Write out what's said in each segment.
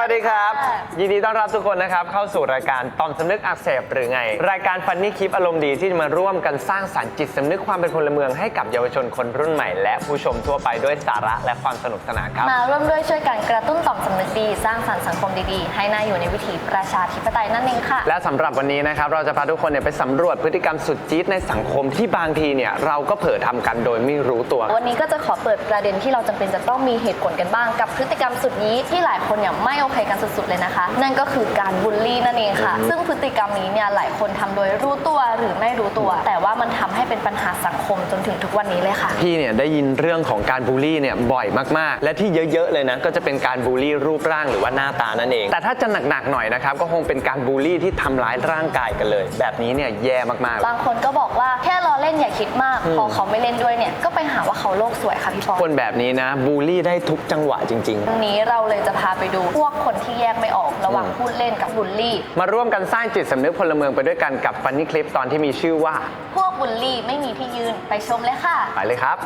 วัสดีครับ ยินดีต้อนรับทุกคนนะครับ เข้าสู่รายการต่อมสำนึกอักเสบหรือไง รายการฟันนี่คลิปอารมณ์ดีที่จะมาร่วมกันสร้างสรรค์จิตสำนึกความเป็นพลเมืองให้กับเยาวชนคนรุ่นใหม่ และผู้ชมทั่วไปด้วยสาระและความสนุกสนานครับ มาร่วมด้วยช่วยกันกระตุ้นต่อมสำนึกดี สร้างสรรค์สังคมดีๆ ให้น่าอยู่ในวิถีประชาธิปไตยนั่นเองค่ะ และสำหรับวันนี้นะครับเราจะพาทุกคนเนี่ยไปสำรวจพฤติกรรมสุดจี๊ดในสังคมที่บางทีเนี่ยเราก็เผลอทำกันโดยไม่รู้ตัว วันนี้ก็จะขอเปิดประเด็นที่เราจำเป็นจะต้องมีเหตุผลกันบ้างกับพฤติกรรมสุดนี้ที่หลายคนเนี่ยไม่โอเคกันสุดๆเลยนะคะ นั่นก็คือการบูลลี่นั่นเองค่ะ ซึ่งพฤติกรรมนี้เนี่ยหลายคนทำโดยรู้ตัวหรือไม่รู้ตัว แต่ว่ามันทำให้เป็นปัญหาสังคมจนถึงทุกวันนี้เลยค่ะ พี่เนี่ยได้ยินเรื่องของการบูลลี่เนี่ยบ่อยมากๆ และที่เยอะๆเลยนะก็จะเป็นการบูลลี่รูปร่างหรือว่าหน้าตานั่นเอง แต่ถ้าจะหนักๆหน่อยนะครับก็คงเป็นการบูลลี่ที่ทำร้ายร่างกายกันเลย แบบนี้เนี่ยแย่มากๆ บางคนก็บอกว่าแค่ล้อเล่นอย่าคิดมาก พอเขาไม่เล่นด้วยเนี่ยก็ไปหาว่าเขาโลกสวยค่ะพี่ปอคนแบบนี้นะบูลลี่ได้ทุกจังหวะจริงวันนี้เราเลยจะพาไปดูพวกคนที่แยกไม่ออกระหว่างพูดเล่นกับบูลลี่ๆมาร่วมกันสร้างจิตสำนึกพลเมืองไปด้วยกันกับฟันนี่คลิปตอนที่มีชื่อว่า พวกบูลลี่ไม่มีที่ยืนไปชมเลยค่ะ ไปเลยครับ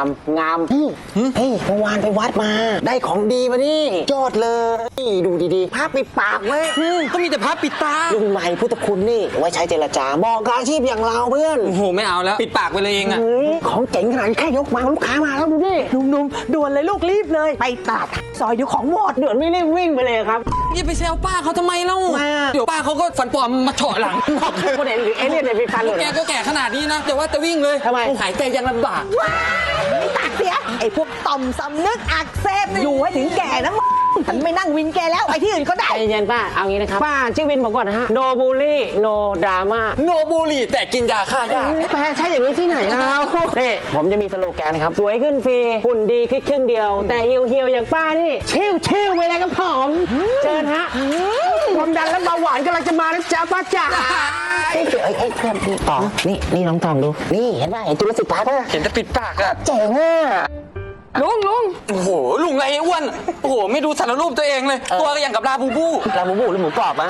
ามงามเฮ้ยเฮ้ยเมื่อวานไปวัดมา ได้ของดีมานี่ยอดเลยดูดีๆภาพปิดปากเว้ยก็มีแต่พับปิดตารุ่นใหม่พุทธคุณนี่ไว้ใช้เจรจาเหมาะกับอาชีพอย่างเราเพื่อนโอ้โหไม่เอาแล้ว ปิดปากไปเลยเองอะเฮ้ยของเจ๋งขนาดนี้แค่ยกมาลูกค้ามาแล้วดูดิหนุ่มๆด่วนเลยลูกรีบเลย ไปตัดซอยเดี๋ยวของหมดเดือดไม่รีบวิ่งไปเลยครับอย่าไปแซวป้าเขาทำไมเล่าทำไมอะเดี๋ยวป้าเขาก็ฝันปลอมมาเฉาะหลังคนเห็นหรือเอเลี่ยนในพิพันธ์เลยแกก็แก่ขนาดนี้นะแต่ว่าจะวิ่งเลยทำไมหายใจยังลำบากตักเสีย ไอ้พวกต่อมสำนึกอักเสบอยู่ให้ถึงแก่นะมึงฉันไม่นั่งวินแกแล้วไปที่อื่นก็ได้ ใจเย็นป้า เอางี้นะครับ ป้าชื่อวินผมก่อนนะฮะ no bully no drama โนบุหรี่แต่กินยาฆ่าหญ้า แปลใช่อย่างนี้ที่ไหนแล้วนี่ผมจะมีสโลแกนนะครับ สวยขึ้นฟรีหุ่นดีคิดครึ่งเดียว แต่เหี่ยวเหี่ยวๆอย่างป้านี่ชิวชิวๆไปเลยครับผมเชิญฮะความดันและเบาหวานกำลังจะมานะจ๊ะป้าจ๋าเฮ้ยเอ้ยเอ้ยเพื่อนพี่ต่อนี่นี่น้องตองดู นี่เห็นป่ะเห็นจุลศิษย์ปาร์คป่ะเห็นแต่ปิดปากอะเจ๋งอะ ลุงลุงโอ้โหลุงไรอ้วนโอ้โหไม่ดูสารรูปตัวเองเลย ตัวก็อย่างกับลาบูบูลาบูบูหรือหมูกรอบอะ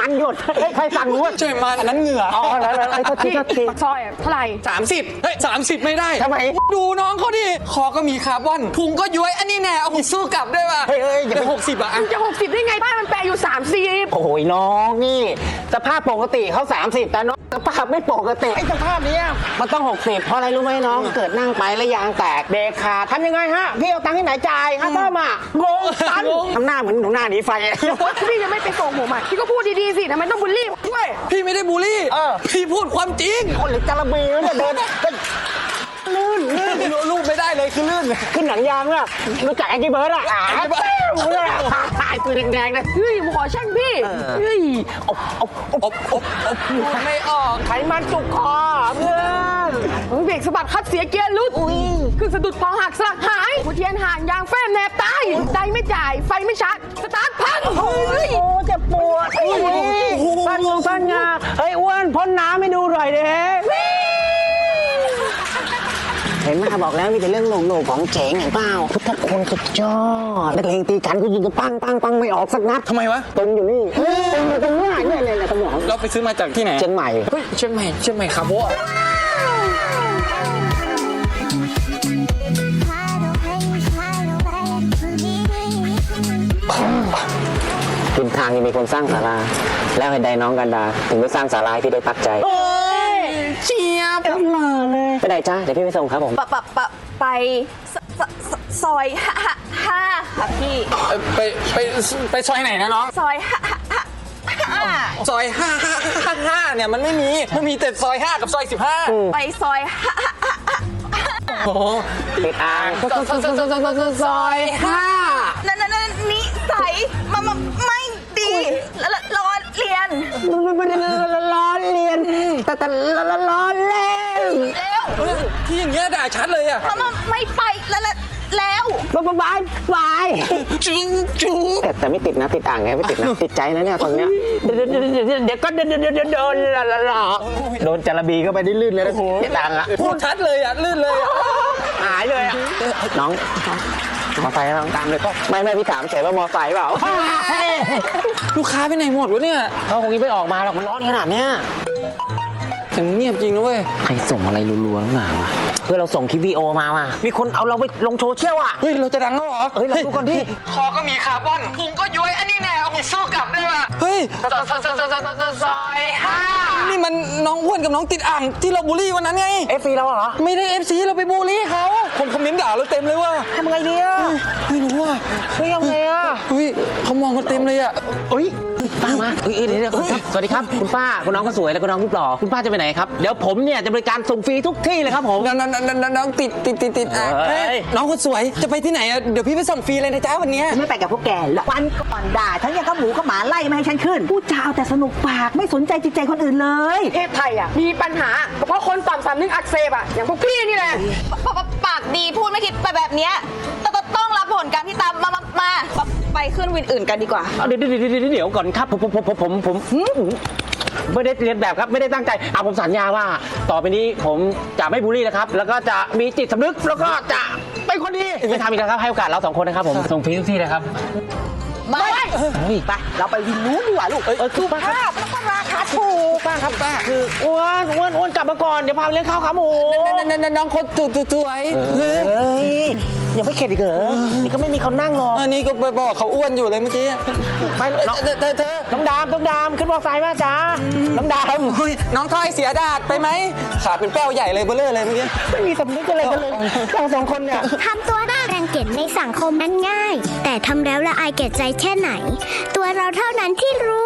มันหยดเฮ้ยใครสั่งรู้ว่าช่วยมาอันนั้นเหงื่ออ๋อแล้วแล้วแล้วโทษทีโทษทีซอยเท่าไหร่สามสิบเฮ้ยสามสิบไม่ได้ทำไมดูน้องเขาดิคอก็มีคาร์บอนพุงก็ย้วยอันนี้แน่เอาหุ่นสู้กลับด้วยว่ะเฮ้ยเฮ้ยอย่าไปหกสิบอะอะจะ60ได้ไงป้ายมันแปลอยู่30โอ้ยน้องนี่ สภาพปกติเขา30แต่น้องสภาพไม่ปกติไอ้สภาพเนี้ยมันต้อง 60 เพราะอะไรรู้ไหมน้อง เกิดนั่งไปแล้วยางแตกเบรกขาดทำยังไงฮะ พี่เอาตังค์ที่ไหนจ่ายค่าซ่อมอะงงตันทำหน้าเหมือนหนูหน้าหนีไฟอะพี่จะไม่ไปส่งผมอะพี่ก็พูดดีๆสิทำไมต้องบูลลี่ผมด้วย พี่ไม่ได้บูลลี่ เออ พี่พูดความจริง คนหรือจาระบีวะเนี่ยเดินเฮ้ยลื่นลื่น รูปไม่ได้เลยคือลื่นขึ้นหนังยางอะรู้จักแองกี้เบิร์ดอะอ่าเต้วเลยอะตายปืนแดงๆนะเฮ้ยผมขอช่งพี่เฮ้ยอบอบอบอบอบอบพูดไม่ออกไขมันจุกคอเพื่อนเบรกสะบัดคัดเสียเกียร์ลุดคือสะดุดพอหักสลักหายหัวเทียนห่านยางแฟ้มแนบตายใจไม่จ่ายไฟไม่ชัดสตาร์ทพังเฮ้ยโอ้เจ็บป บอกแล้วมีแต่เรื่องโหน่งๆของเจ๋งเห็นเปล่าพุทธคุณสุดยอดนักเลงตีกันกูยิงกันปังปังปังไม่ออกสักนัดทำไมวะตรงอยู่นี่ตรงอยู่ตรงเนี้ยเนี่ยเนี่ยเนี่ยสมองเราไปซื้อมาจากที่ไหนเชียงใหม่เฮ้ยเชียงใหม่เชียงใหม่คาโบะทิมทางยังมีคนสร้างศาลา แล้วให้ใดน้องกันดา ถึงได้สร้างศาลาให้พี่ได้พักใจเชียบ ไปไหนจ้าเดี๋ยวพี่ไปส่งครับผม ปะปะปะไปซซซซอยห้าห้าห้าค่ะพี่ เอ่อไปไปไปซอยไหนนะน้อง ซอยห้าห้าห้าซอยห้าห้าห้าห้าเนี่ยมันไม่มี มันมีแต่ซอยห้ากับซอยสิบห้าไปซอยห้าห้าห้าโอ้โหติดอ่างซอยห้านั่นนั่นนั่นนิสัยมามาไม่ดีแล้วแล้วล้อเลียน ล้อเลียนแต่แต่ล้อเล่น แล้ว ที่อย่างเงี้ยด่าชัดเลยอะมามาไม่ไปแล้วแล้วแล้วบายบายบายจุ๊งจุ๊งแต่แต่ไม่ติดนะติดอ่างไงไม่ติดนะติดใจนะเนี่ยตรงเนี้ยเดี๋ยวเดี๋ยวเดี๋ยวเดี๋ยวก็เดี๋ยวเดี๋ยวเดี๋ยวโดนละละละโดนจาระบีเข้าไปได้ลื่นเลยนะติดอ่างอะพูดชัดเลยอะลื่นเลยอะหายเลยอะน้องมอไซค์เราตามเลยก็ไม่ไม่พี่ถามเฉยว่ามอไซค์เปล่าลูกค้าไปไหนหมดวะเนี่ยเขาคงยังไม่ออกมาหรอกมันร้อนขนาดเนี้ย ถึงเงียบจริงนะเว้ย ใครส่งอะไรรัวๆหนาวะเพื่อเราส่งคลิปวิดีโอมาว่ะมีคนเอาเราไปลงโซเชียลอะ เฮ้ย เราจะดังแล้วเหรอ เฮ้ย เราดูก่อนดิคอก็มีคาร์บอนพุงก็ย้วย อันนี้แน่เอาไปสู้กลับได้ป่ะเฮ้ยซอยห้านี่มันน้องอ้วนกับน้องติดอ่างที่เราบูลลี่วันนั้นไง เอฟซีเราเหรอไม่ได้เอฟซีเราไปบูลลี่เขาคนคอมเมนต์ด่าเราเต็มเลยว่าทำไงดีอะไม่รู้ว่าเฮ้ยยังไงอะเฮ้ยเขามองกันเต็มเลยอะเอ้ยป้ามาเอ้ยเอ้ยเดี๋ยวเดี๋ยวก่อนครับสวัสดีครับ คุณป้าคุณน้องก็สวยแล้วคุณน้องรูปหล่อคุณป้าจะไปไหนครับ เดี๋ยวผมเนี่ยจะบริการส่งฟรีทุกที่เลยครับผม น้องน้องน้องน้องน้องติดติดติดติดอะเฮ้ยเฮ้ยน้องคนสวยจะไปที่ไหนอะเดี๋ยวพี่ไปส่งฟรีเลยนะจ๊ะวันเนี้ย ไม่ไปกับพวกแกหรอกวันก่อนด่าฉันยังกับหมูกับหมาไล่ไม่ให้ฉันขึ้นพูดจาเอาแต่สนุกปากไม่สนใจจิตใจคนอื่นเลย ประเทศไทยอะมีปัญหาก็เพราะคนต่ำสำนึกอักเสบอะ อย่างพวกพี่นี่แหละปปปากดีพูดไม่คิดไปแบบเนี้ยต้องต้องรับผลการที่ตามมามามามาไปขึ้นวินอื่นกันดีกว่า เอาเดี๋ยวเดี๋ยวเดี๋ยวเดี๋ยวก่อนครับผมผมผมผมผมผมหืม ไม่ได้เรียนแบบครับไม่ได้ตั้งใจเอาผมสัญญาว่า ต่อไปนี้ผมจะไม่บูลลี่นะครับ แล้วก็จะมีจิตสำนึกแล้วก็จะเป็นคนดีไม่ทำอีกแล้วครับให้โอกาสเราสองคนนะครับผมส่งฟรีทุกที่เลยครับ ไม่เฮ้ยไปเราไปวินนู้นดีกว่าลูกเออคือป้าครับแล้วก็ราคาถูกป้าครับป้าคืออ้วนอ้วนอ้วนกลับมาก่อนเดี๋ยวพาไปเลี้ยงข้าวขาหมูน้องคนสวยๆเฮ้ยเฮ้ ยยังไม่เข็ดอีกเหรอนี่ก็ไม่มีเขานั่งหรอกอันนี้ก็ไปบอกเขาอ้วนอยู่เลยเมื่อกี้ไม่น้องเธอเธอเธอน้องดามน้องดามขึ้นมอไซค์มาจ้าน้องดามเฮ้ยน้องทอยเสียดาดไปไหมขาเป็นแป้วใหญ่เลยเบลเลอร์เลยเมื่อกี้ไม่มีสำนึกอะไรกันเลยเราสองคนเนี่ยทำตัวน่ารังเกียจในสังคมนั้นง่าย แต่ทำแล้วละอายแก่ใจแค่ไหน ตัวเราเท่านั้นที่รู้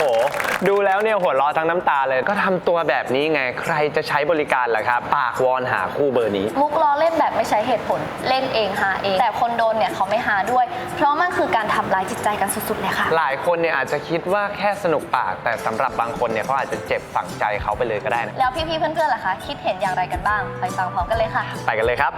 ห ดูแล้วเนี่ยหัวเราะทั้งน้ำตาเลย ก็ทำตัวแบบนี้ไง ใครจะใช้บริการล่ะครับ ปากวอนหาคู่เบอร์นี้ มุกล้อเล่นแบบไม่ใช้เหตุผลเล่นเองหาเอง แต่คนโดนเนี่ยเขาไม่หาด้วย เพราะมันคือการทำร้ายจิตใจกันสุดๆเลยค่ะ หลายคนเนี่ยอาจจะคิดว่าแค่สนุกปาก แต่สำหรับบางคนเนี่ยเขาอาจจะเจ็บฝังใจเขาไปเลยก็ได้นะ แล้วพี่ๆเพื่อนๆล่ะคะ คิดเห็นอย่างไรกันบ้าง ไปฟังพร้อมกันเลยค่ะ ไปกันเลยครับ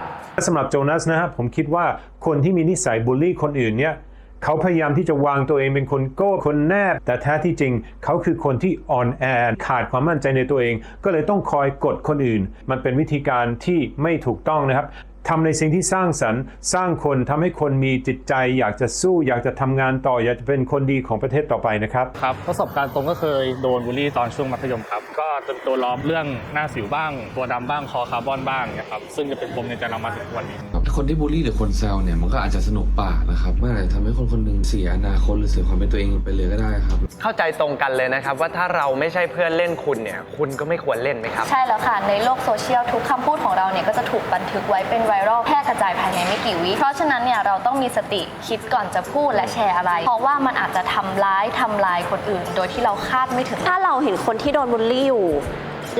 สำหรับโจนัสนะครับผมคิดว่าคนที่มีนิสัยบูลลี่คนอื่นเนี่ย เขาพยายามที่จะวางตัวเองเป็นคนโก้คนแนบ แต่แท้ที่จริงเขาคือคนที่อ่อนแอขาดความมั่นใจในตัวเอง ก็เลยต้องคอยกดคนอื่น มันเป็นวิธีการที่ไม่ถูกต้องนะครับทำในสิ่งที่สร้างสรรค์ สร้างคนทำให้คนมีจิตใจ อยากจะสู้อยากจะทำงานต่อ อยากจะเป็นคนดีของประเทศต่อไปนะครับครับประสบการณ์ตรงก็เคยโดนบูลลี่ตอนช่วงมัธยมครับ ก็จะโดนล้อมเรื่องหน้าสิวบ้าง ตัวดำบ้างคอคาร์บอนบ้างนะครับซึ่งจะเป็นปมในใจนำมาถึงวันนี้ คนที่บูลลี่หรือคนแซวเนี่ยมันก็อาจจะสนุกปากนะครับมันอาจจะทำให้คนคนหนึ่งเสียอนาคตหรือเสียความเป็นตัวเองไปเลยก็ได้ครับ เข้าใจตรงกันเลยนะครับ ว่าถ้าเราไม่ใช่เพื่อนเล่นคุณเนี่ย คุณก็ไม่ควรเล่นไหมครับ ใช่แล้วค่ะ ในโลกโซเชียลทุกคำพูดของเราเนี่ยก็จะถูกบันทึกไว้เป็นไวรัลแพร่กระจายภายในไม่กี่วิเพราะฉะนั้นเนี่ยเราต้องมีสติคิดก่อนจะพูดและแชร์อะไร เพราะว่ามันอาจจะทำร้ายทำลายคนอื่น โดยที่เราคาดไม่ถึง ถ้าเราเห็นคนที่โดนบูลลี่อยู่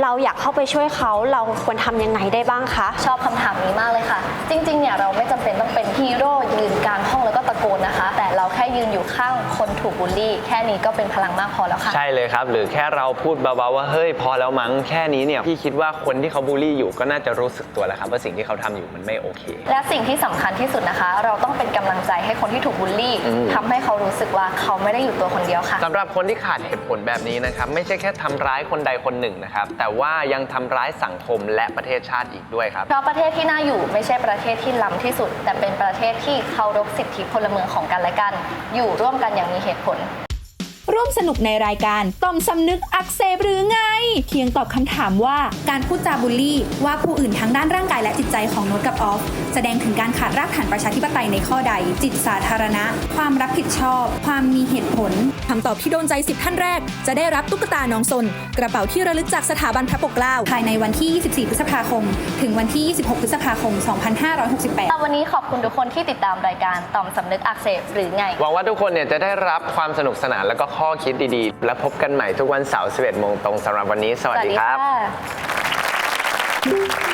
เราอยากเข้าไปช่วยเขาเราควรทำยังไงได้บ้างคะ ชอบคำถามนี้มากเลยค่ะ จริงๆ เนี่ยเราไม่จำเป็นต้องเป็นฮีโร่ยืนกลางห้องแล้วก็ตะโกนนะคะ แต่เราแค่ยืนอยู่ข้างคนถูกบูลลี่ แค่นี้ก็เป็นพลังมากพอแล้วค่ะ ใช่เลยครับ หรือแค่เราพูดเบาๆว่าเฮ้ยพอแล้วมั้งแค่นี้เนี่ยพี่คิดว่าคนที่เขาบูลลี่อยู่ก็น่าจะรู้สึกตัวแล้วครับว่าสิ่งที่เขาทำอยู่มันไม่โอเค และสิ่งที่สำคัญที่สุดนะคะ เราต้องเป็นกำลังใจให้คนที่ถูกบูลลี่อืม ทำให้เขารู้สึกว่าเขาไม่ได้อยู่ตัวคนเดียวค่ะ สำหรับคนที่ขาดเหตุผลแบบนี้นะครับ ไม่ใช่แค่ทำร้ายคนใดคนหนึ่งนะครับ แต่แต่ว่ายังทำร้ายสังคมและประเทศชาติอีกด้วยครับ เพราะประเทศที่น่าอยู่ไม่ใช่ประเทศที่ล้ำที่สุด แต่เป็นประเทศที่เคารพสิทธิพลเมืองของกันและกัน อยู่ร่วมกันอย่างมีเหตุผล ร่วมสนุกในรายการต่อมสำนึกอักเสบหรือไง เพียงตอบคำถามว่า การพูดจาบูลลี่ ว่าผู้อื่นทั้งด้านร่างกายและจิตใจของโน้ตกับออฟ แสดงถึงการขาดรากฐานประชาธิปไตยในข้อใด จิตสาธารณะ ความรับผิดชอบ ความมีเหตุผลคำตอบที่โดนใจ 10 ท่านแรก จะได้รับตุ๊กตาน้องซน กระเป๋าที่ระลึกจากสถาบันพระปกเกล้าภายในวันที่ 24 พฤษภาคม ถึงวันที่ 26 พฤษภาคม 2568วันนี้ขอบคุณทุกคนที่ติดตามรายการต่อมสำนึกอักเสบหรือไงหวังว่าทุกคนเนี่ยจะได้รับความสนุกสนานแล้วก็ข้อคิดดีๆ และพบกันใหม่ทุกวันเสาร์ 11 โมงตรงสำหรับวันนี้ สวัสดีครับค่ะ